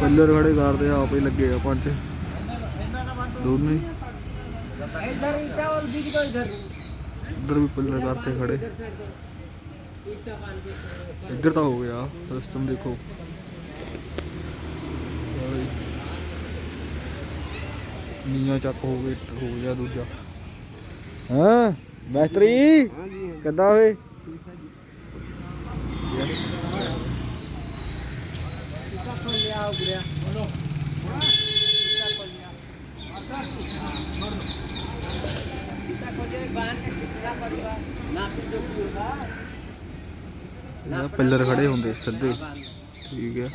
ਪੱਲਰ ਖੜੇ ਕਰਦੇ ਆਪ ਹੀ ਲੱਗੇ ਆ ਪੰਜ। ਦੋਨੇ। ਇੱਧਰ ਇੱਟਾ ਔਰ ਵੀ ਕਿਤੋਂ ਇੱਧਰ ਇੱਧਰ ਵੀ ਪੱਲਰ ਕਰਤੇ ਖੜੇ। ਇੱਧਰ ਤਾਂ ਹੋ ਗਿਆ ਸਿਸਟਮ ਦੇਖੋ। ਨੀਆਂ ਚੱਕ ਹੋ ਗਏ ਹੋ ਗਿਆ ਦੂਜਾ। ਹਾਂ? ਬੈਟਰੀ? ਕਿੱਦਾਂ ਹੋਏ ਆ ਪਿੱਲਰ ਖੜੇ ਹੁੰਦੇ ਸਿੱਧੇ। ਠੀਕ ਹੈ।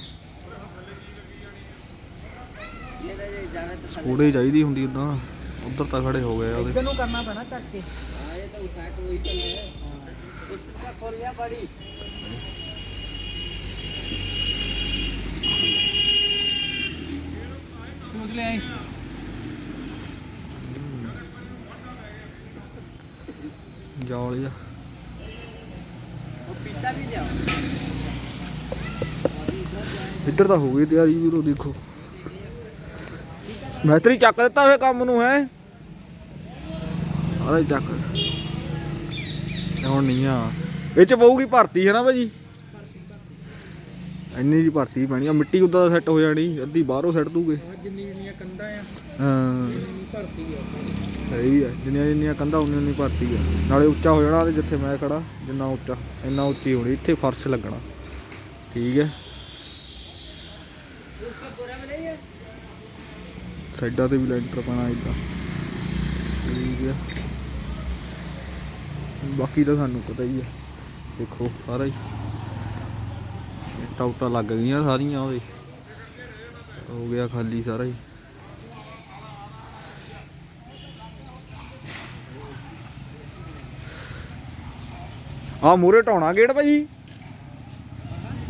ਥੋੜੇ ਚਾਹੀਦੀ ਹੁੰਦੀ ਉਦਾਂ ਉਧਰ ਤਾਂ ਖੜੇ ਹੋ ਗਏ ਉਹਦੇ। ਕਿਨੂੰ ਕਰਨਾ ਪੈਣਾ ਚੱਕ ਕੇ। ਹਾਂ ਇਹ ਤਾਂ ਉਠਾ ਕੇ ਉਹੀ ਚੱਲ ਉਸ ਦਾ ਖੋਲਿਆ ਬੜੀ। ਗਏ ਜੌਲੀਆ ਉਹ ਪੀਤਾ ਇੱਧਰ ਤਾਂ ਹੋ ਗਈ ਤਿਆਰੀ ਵੀਰੋ ਦੇਖੋ। ਮੈਤਰੀ ਚੱਕ ਦਿੱਤਾ ਹੋਇਆ ਕੰਮ ਨੂੰ, ਹੈ? ਆਰੇ ਚੱਕ। ਹੁਣ ਨਹੀਂ ਆ। ਇਹ ਚ ਪਊਗੀ ਭਰਤੀ, ਹੈ ਨਾ ਭਾਜੀ? ਇੰਨੀ ਜੀ ਭਰਤੀ ਪੈਣੀ ਆ ਮਿੱਟੀ ਉਦਾਂ ਸੈੱਟ ਹੋ ਜਾਣੀ ਅੱਧੀ ਬਾਹਰੋਂ ਸੈੱਟ ਦੂਗੇ ਜਿੰਨੀ ਜਿੰਨੀਆਂ ਕੰਧਾਂ ਆ ਹਾਂ। ਭਰਤੀ ਭਰਤੀ ਆ। ਨਾਲੇ ਉੱਚਾ ਹੋ ਜਾਣਾ ਤੇ ਜਿੱਥੇ ਮੈਂ ਖੜਾ ਜਿੰਨਾ ਉੱਚਾ ਇੰਨਾ ਉੱਚੀ ਹੋਣੀ ਇੱਥੇ ਫਰਸ਼ ਲੱਗਣਾ। ਠੀਕ ਹੈ। ਸਾਈਡਾਂ ਤੇ ਵੀ ਲੈਂਟਰ ਪਾਣਾ ਇਦਾਂ ਠੀਕ ਹੈ। ਬਾਕੀ ਤਾਂ ਸਾਨੂੰ ਪਤਾ ਹੀ ਹੈ ਦੇਖੋ ਸਾਰਾ ਹੀ। ਟਾਉਟਾ ਲੱਗ ਗਈਆਂ ਸਾਰੀਆਂ ਉਹਦੇ ਹੋ ਗਿਆ ਖਾਲੀ ਸਾਰਾ ਹੀ। ਆ ਮੂਰੇ ਢਾਉਣਾ ਗੇਟ ਭਾਜੀ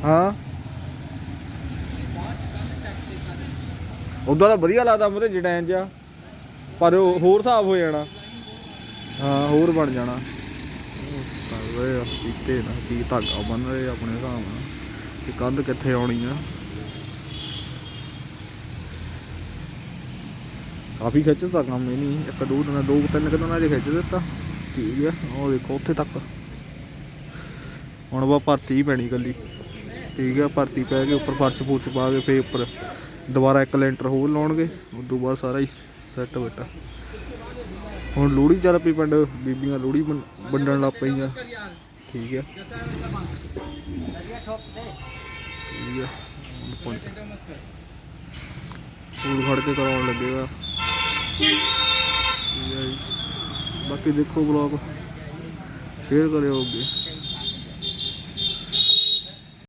ਹਾਂ। ਉਦਾਂ ਤਾਂ ਵਧੀਆ ਲੱਗਦਾ ਮੂਰੇ ਜਡੈਨ ਜਿਹਾ। ਪਰ ਉਹ ਹੋਰ ਹਿਸਾਬ ਹੋ ਜਾਣਾ। ਹਾਂ, ਹੋਰ ਬਣ ਜਾਣਾ। ਕਰ ਰਹੇ ਆ ਕੀਤੇ ਨਾ, ਕੀ ਧਾਗਾ ਬੰਨ ਰਹੇ ਆਪਣੇ ਹਿਸਾਬ ਨਾਲ। ਕਿ ਕੰਧ ਕਿੱਥੇ ਆਉਣੀ ਆ। ਕਾਫੀ ਖਿੱਚਦਾ ਕੰਮ ਇਹ ਨਹੀਂ। ਇੱਕ ਦੋ ਦਿਨਾਂ, ਦੋ ਤਿੰਨ ਕੁ ਦਿਨਾਂ 'ਚ ਖਿੱਚ ਦਿੱਤਾ। ਠੀਕ ਆ, ਉਹ ਦੇਖੋ ਉੱਥੇ ਤੱਕ। ਹੁਣ ਬਾ ਭਰਤੀ ਹੀ ਪੈਣੀ ਕੱਲੀ ਠੀਕ ਆ, ਭਰਤੀ ਪੈ ਕੇ ਉੱਪਰ ਫਰਸ਼ ਫੁਰਸ਼ ਪਾ ਕੇ ਫੇਰ ਉੱਪਰ ਦੁਬਾਰਾ ਇੱਕ ਲੈਂਟਰ ਹੋਰ ਲਾਉਣਗੇ। ਉਸ ਤੋਂ ਬਾਅਦ ਸਾਰਾ ਹੀ ਸੈੱਟ ਬੇਟਾ ਹੁਣ ਲੋਹੜੀ ਚੱਲ ਪਈ ਪਿੰਡ, ਬੀਬੀਆਂ ਲੋਹੜੀ ਵੰਡਣ ਲੱਗ ਪਈਆਂ। ਠੀਕ ਹੈ। ਠੀਕ ਹੈ। ਹੁਣ ਪਹੁੰਚ ਪੂਰ ਫੜ ਕੇ ਕਰਾਉਣ ਲੱਗੇਗਾ ਬਾਕੀ ਦੇਖੋ ਬਲੌਗ। ਸ਼ੇਅਰ ਕਰਿਓ ਅੱਗੇ।